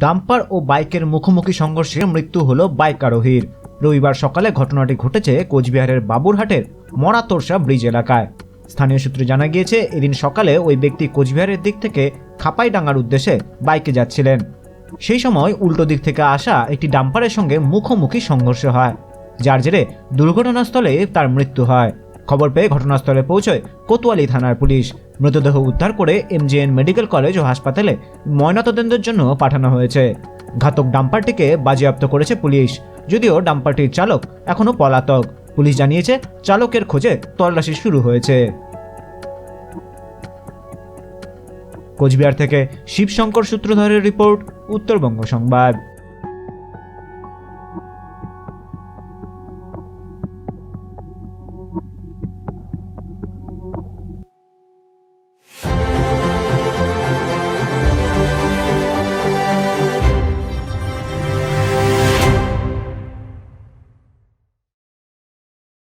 Dumper ও বাইকের মুখোমুখি সংঘর্ষে মৃত্যু হল বাইক আরোহীর। রবিবার সকালে ঘটনাটি ঘটেছে কোচবিহারের বাবুরহাটের মরাতোরসা ব্রিজ এলাকায়। স্থানীয় সূত্রে জানা গিয়েছে, এদিন সকালে ওই ব্যক্তি কোচবিহারের দিক থেকে খাপাইডাঙ্গার উদ্দেশ্যে বাইকে যাচ্ছিলেন। সেই সময় উল্টো দিক থেকে আসা একটি ডাম্পারের সঙ্গে মুখোমুখি সংঘর্ষ হয়, যার জেরে দুর্ঘটনাস্থলে তার মৃত্যু হয়। খবর পেয়ে ঘটনাস্থলে পৌঁছয় কোতোয়ালি থানার পুলিশ। মৃতদেহ উদ্ধার করে এমজিএন মেডিকেল কলেজ ও হাসপাতালে ময়নাতদন্তের জন্য পাঠানো হয়েছে। ঘাতক ডাম্পারটিকে বাজেয়াপ্ত করেছে পুলিশ, যদিও ডাম্পারটির চালক এখনও পলাতক। পুলিশ জানিয়েছে, চালকের খোঁজে তল্লাশি শুরু হয়েছে। কোচবিহার থেকে শিবশঙ্কর সূত্রধরের রিপোর্ট, উত্তরবঙ্গ সংবাদ।